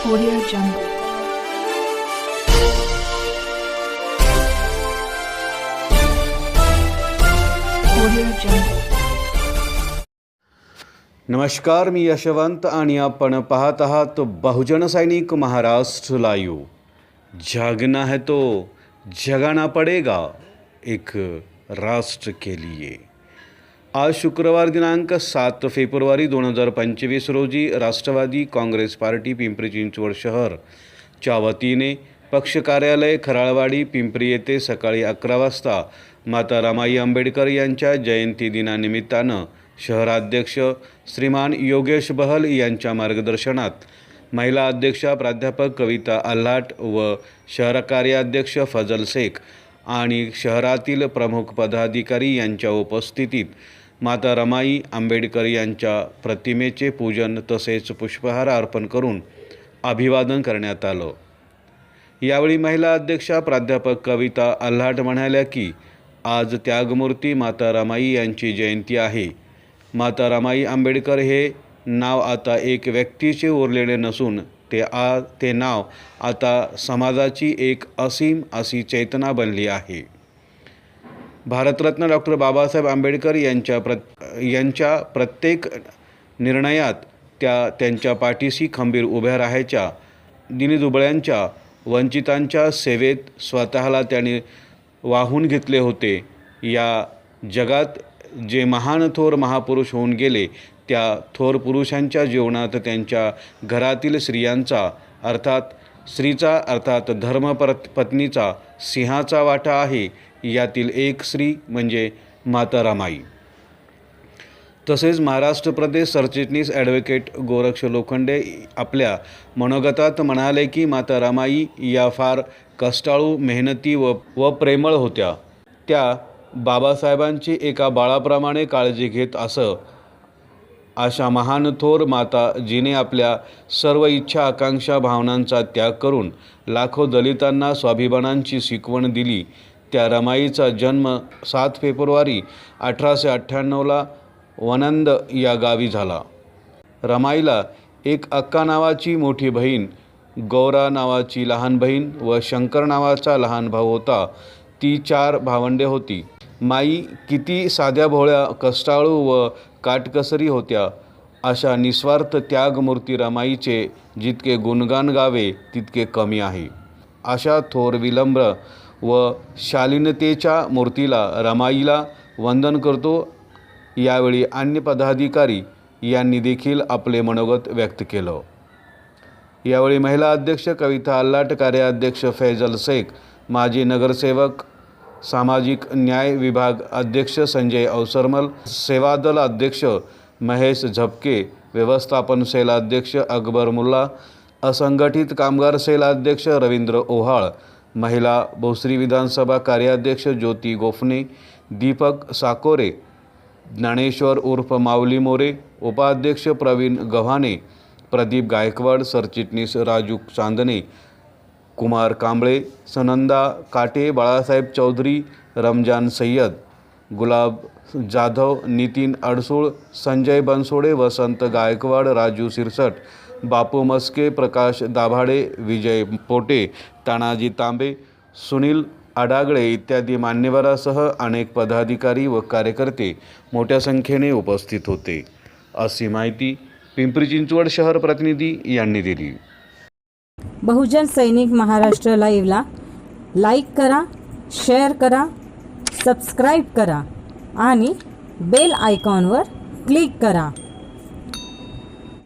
Audio Jungle. नमस्कार, मी यशवंत आणि आपण पाहत आहात बहुजन सैनिक महाराष्ट्र लाईव्ह जागना है तो जगाना पडेगा एक राष्ट्र के लिए. आज शुक्रवार दिनांक सात फेब्रुवारी दोन हजार पंचवीस रोजी राष्ट्रवादी काँग्रेस पार्टी पिंपरी चिंचवड शहरच्या वतीने पक्ष कार्यालय खराळवाडी पिंपरी येथे सकाळी अकरा वाजता माता रमाई आंबेडकर यांच्या जयंती दिनानिमित्तानं शहराध्यक्ष श्रीमान योगेश बहल यांच्या मार्गदर्शनात महिला अध्यक्षा प्राध्यापक कविता आल्हाट व शहर कार्याध्यक्ष फजल शेख आणि शहरातील प्रमुख पदाधिकारी यांच्या उपस्थितीत माता रमाई आंबेडकर यांच्या प्रतिमेचे पूजन तसेच पुष्पहार अर्पण करून अभिवादन करण्यात आलं. यावेळी महिला अध्यक्षा प्राध्यापक कविता आल्हाट म्हणाल्या की आज त्यागमूर्ती माता रमाई यांची जयंती आहे. माता रमाई आंबेडकर हे नाव आता एक व्यक्तीचे उरलेले नसून ते आ ते नाव आता समाजाची एक असीम अशी चेतना बनली आहे. भारतरत्न डॉक्टर बाबासाहेब आंबेडकर यांच्या प्रत यांच्या प्रत्येक निर्णयात त्या त्यांच्या पाठीशी खंबीर उभ्या राहायच्या. दिनदुबळ्यांच्या वंचितांच्या सेवेत स्वतःला त्यांनी वाहून घेतले होते. या जगात जे महान थोर महापुरुष होऊन गेले त्या थोर पुरुषांच्या जीवनात त्यांच्या घरातील स्त्रियांचा अर्थात स्त्रीचा अर्थात धर्मपत पत्नीचा सिंहाचा वाटा आहे. यातील एक स्त्री म्हणजे माता रामाई तसेच महाराष्ट्र प्रदेश सरचिटणीस ॲडव्होकेट गोरक्ष लोखंडे आपल्या मनोगतात म्हणाले की माता रामाई या फार कष्टाळू मेहनती व व प्रेमळ होत्या. त्या बाबासाहेबांची एका बाळाप्रमाणे काळजी घेत असं अशा महान थोर माता जिने आपल्या सर्व इच्छा आकांक्षा भावनांचा त्याग करून लाखो दलितांना स्वाभिमानांची शिकवण दिली. त्या रमाईचा जन्म सात फेब्रुवारी अठराशे अठ्ठ्याण्णवला वनंद या गावी झाला. रमाईला एक अक्का नावाची मोठी बहीण गौरा नावाची लहान बहीण व शंकर नावाचा लहान भाऊ होता. ती चार भावंडे होती. माई किती साध्या भोळ्या कष्टाळू व काटकसरी होत्या. अशा निस्वार्थ त्यागमूर्ती रमाईचे जितके गुणगान गावे तितके कमी आहे. अशा थोर विलंब्र व शालीनतेच्या मूर्तीला रमाईला वंदन करतो. यावेळी अन्य पदाधिकारी यांनी देखील आपले मनोगत व्यक्त केलं. यावेळी महिला अध्यक्ष कविता अल्लाट कार्याध्यक्ष फैजल शेख माजी नगरसेवक सामाजिक न्याय विभाग अध्यक्ष संजय अवसरमल सेवादल अध्यक्ष महेश झपके व्यवस्थापन सेल अध्यक्ष अकबर मुल्ला असंघटित कामगार सेल अध्यक्ष रवींद्र ओहाळ महिला भोसरी विधानसभा कार्याध्यक्ष ज्योती गोफणे दीपक साकोरे ज्ञानेश्वर उर्फ माऊली मोरे उपाध्यक्ष प्रवीण गव्हाणे प्रदीप गायकवाड सरचिटणीस राजू चांदणे कुमार कांबळे सनंदा काटे बाळासाहेब चौधरी रमजान सय्यद गुलाब जाधव नितीन अडसूळ संजय बनसोडे वसंत गायकवाड राजू सिरसट बापू मस्के प्रकाश दाभाडे विजय पोटे तानाजी तांबे सुनील आडागळे इत्यादी मान्यवरासह अनेक पदाधिकारी व कार्यकर्ते मोठ्या संख्येने उपस्थित होते. अशी माहिती पिंपरी चिंचवड शहर प्रतिनिधी यांनी दिली. बहुजन सैनिक महाराष्ट्र लाईव्हला लाईक करा शेअर करा सबस्क्राईब करा आणि बेल आयकॉनवर क्लिक करा.